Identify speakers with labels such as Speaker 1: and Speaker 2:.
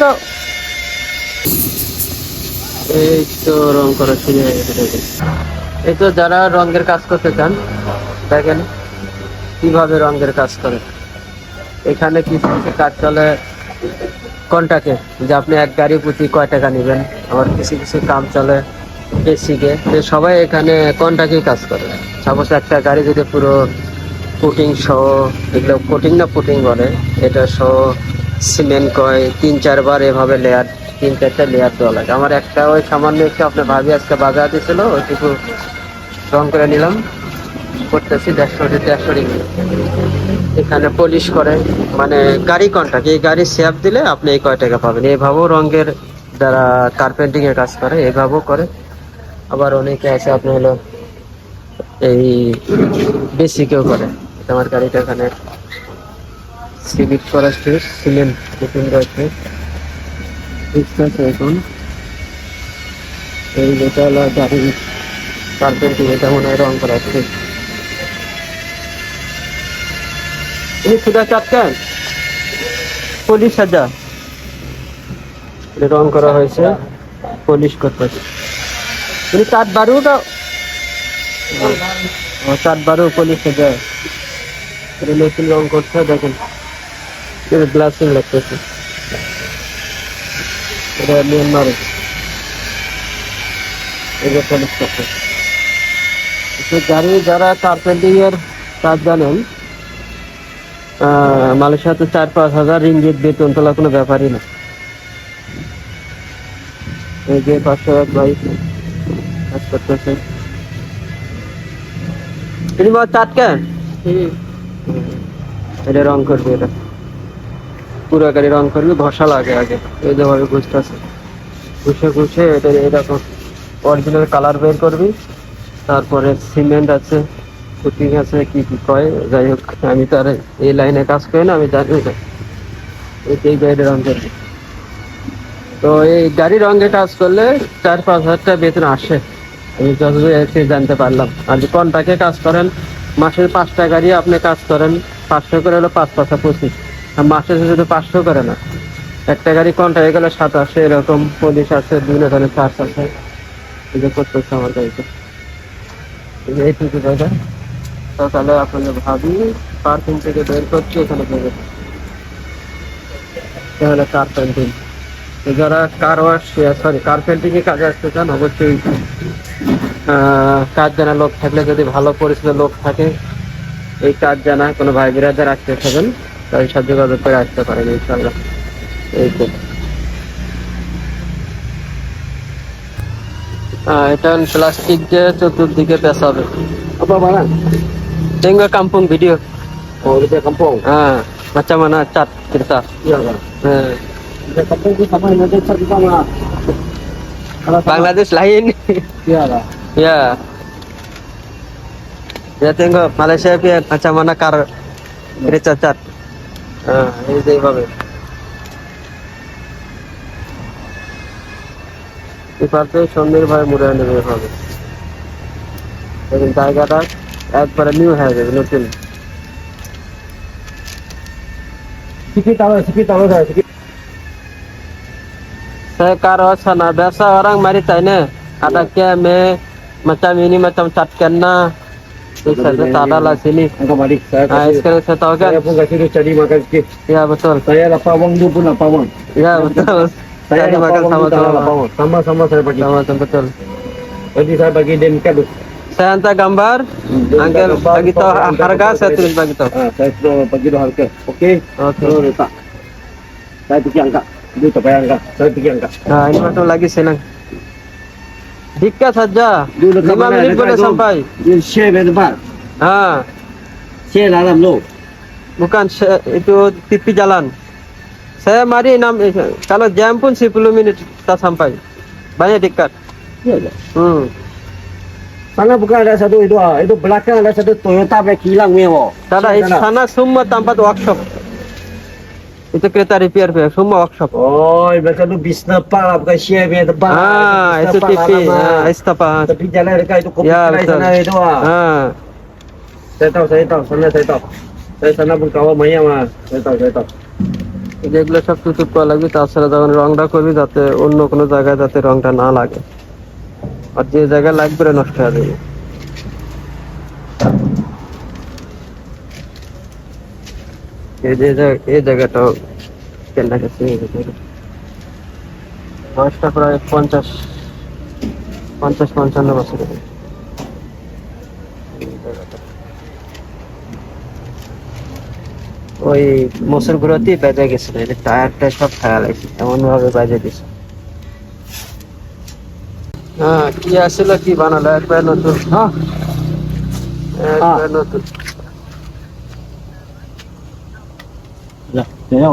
Speaker 1: দাও। এই তো রং করা শুরু হয়ে গেছে এই তো যারা রঙের কাজ করতে চান, দেখেন কীভাবে রঙের কাজ করে। এখানে কিছু কাজ চলে কন্টাকে, যে আপনি এক গাড়ি প্রতি কয় টাকা নেবেন। আবার কিছু কিছু কাম চলে বেসিকে সবাই এখানে কন্টাকেই কাজ করে। সাপোজ একটা গাড়ি যদি পুরো পুটিং সহ, এগুলো কোটিং না পুটিং বলে, এটা সহ সিমেন্ট, কয়, তিন, চারবার এভাবে লেয়ার তিন, চারটা লেয়ার দেওয়া লাগে। আমার একটা ওই সামান্য একটু আপনার ভাবি আজকে বাজার দিয়েছিল ওইটুকু রং করে নিলাম। করতেছি দেড়শো দেড়শো রিঙ্গি এখানে পলিশ করে মানে গাড়ি কন্ট্রাক্ট এই গাড়ি সেভ দিলে আপনি এই কয় টাকা পাবেন? এইভাবেও রঙের যারা কার্পেন্টিং এর কাজ করে এইভাবেও করে। আবার অনেকে আছে আপনি হলো এই বেসিকেও করে। আমার গাড়িটা এখানে সিভিক সিমেন্ট বুকিং রয়েছে। এখন এই যেটা হলো গাড়ি কার্পেন্টিং এটা মনে হয় রং করা ini sudah capkan পুলিশ সাজা। রং করা হয়েছে, পুলিশ করতেছে। তুমি চার বারু দাও চার বারু পুলিশ সাজা। এটা নতুন রং করছে দেখেন। গ্লাসিং লাগতেছে। এটা গাড়ি যারা কার্পেন্টিং এর কাজ জানেন মালয়েশিয়াতে চার পাঁচ হাজার রিঙ্গিত বেতন তোলা কোনো ব্যাপারই না। এই যে পাঁচশো এক ভাই কাজ করতেছে। তিনি চাটকেন এটা রং করবে এটা। পুরো গাড়ি রং করবি, ঘষা লাগে আগে। এই যে ভাবে ঘুষতেছে। ঘুষে ঘুষে এটা এরকম অরিজিনাল কালার বের করবি, তারপরে সিমেন্ট আছে কুটিং আছে, কি কি কয়, যাই হোক, আমি তো আর এই লাইনে কাজ করি না, আমি জানি না। এই গাড়ির রং করবি। তো এই গাড়ি রঙে কাজ করলে চার পাঁচ হাজার টাকা বেতন আসে। আমি যতদূর জানতে পারলাম। যদি কন্টাকে কাজ করেন মাসের পাঁচটা গাড়ি আপনি কাজ করেন, পাঁচশো করে হলো পাঁচ পাঁচটা পঁচিশ। আর মাসে যদি পাঁচশো করে না। একটা গাড়ি কন্টাকে গেলে সাত সাতাশে এরকম পুলিশ আছে বিভিন্ন ধরনের চার্জ আছে যে করতেছে আমার গাড়িতে। এইটুকু জায়গা। তাহলে আপনাদের ভাবি, পার্কিং থেকে বের করছি, এখানে দেবে তাহলে কার্পেন্টিং যারা কার ওয়াশ সরি কার্পেন্টিং এ কাজে আসতে চান, অবশ্যই কাজ জানা লোক থাকলে যদি ভালো পরিচিত লোক থাকে এই কাজ জানা কোনো ভাই বিরাজার আসতে থাকেন তাই সাহায্য যোগাযোগ করে আসতে পারেন ইনশাল্লাহ এই তো।
Speaker 2: হবে ভিডিও। কাম্পুং হ্যাঁ বাচ্চা
Speaker 1: মানে হ্যাঁ।
Speaker 2: Bangladesh line.
Speaker 1: Ya. Ya tengok Malaysia pun macam mana kar cerita cat. Ah, এই যে এইভাবে এপাশে সন্ধ্যের ভাবে মুড়ে নেবে এভাবে দেখুন জায়গাটা একবারে নিউ হয়ে যাবে নতুন
Speaker 2: Sikit tahu, sikit tahu dah, sikit.
Speaker 1: saya karo sana biasa macam ini macam cat kena saya ada lah sini
Speaker 2: Engkau mari. Saya
Speaker 1: nah
Speaker 2: kasih.
Speaker 1: sekarang saya tahu kan
Speaker 2: Saya pun kasih dia cari makan sikit.
Speaker 1: ya betul
Speaker 2: Saya lapar wang dia pun lapar wang.
Speaker 1: ya betul
Speaker 2: Saya
Speaker 1: cari makan
Speaker 2: tak lapar
Speaker 1: sama-sama
Speaker 2: wang. Sama-sama saya bagi.
Speaker 1: sama-sama betul
Speaker 2: Jadi saya bagi dia kado.
Speaker 1: saya hantar gambar Uncle bagi tahu harga saya tulis bagi tahu
Speaker 2: Ah, saya sudah bagi dia harga. Okey.
Speaker 1: oke
Speaker 2: Terus letak. Saya pergi angkat. Dia tak payah angkat. Saya pergi angkat.
Speaker 1: nah ini macam lagi senang Sikat saja. 5
Speaker 2: minit
Speaker 1: boleh sampai.
Speaker 2: Dia share dari tempat.
Speaker 1: Ha.
Speaker 2: Share dalam lo
Speaker 1: Bukan share, itu tepi jalan. Saya mari 6 eh, kalau jam pun 10 minit tak sampai. Banyak dekat.
Speaker 2: Ya. ya.
Speaker 1: Hmm.
Speaker 2: Sana bukan ada satu itu. Itu belakang ada satu Toyota yang hilang
Speaker 1: mewah.
Speaker 2: Tak
Speaker 1: ada, sana semua tempat workshop. Ah, Ah,
Speaker 2: ah. ah.
Speaker 1: Ah.
Speaker 2: Pun kawan maya mah. Saya tahu, saya tahu.
Speaker 1: যেগুলো সব টুতুপ করা লাগবে তাছাড়া যখন রংটা করবি যাতে অন্য কোনো জায়গায় যাতে রংটা না লাগে আর যে জায়গায় লাগবে নষ্ট হয়ে যাবে এই জায়গাটাও কেনা গেছে। বয়সটা প্রায় পঞ্চাশ পঞ্চাশ পঞ্চান্ন বছর। ওই মোসর ঘুরাতেই বেজে গেছিল এই টায়ারটা সব খায়া লাগছে এমন ভাবে বাজে দিছে হ্যাঁ কি আসছিল কি বানালো একবার নতুন
Speaker 2: Ha?
Speaker 1: একবার নতুন
Speaker 2: 来等一下我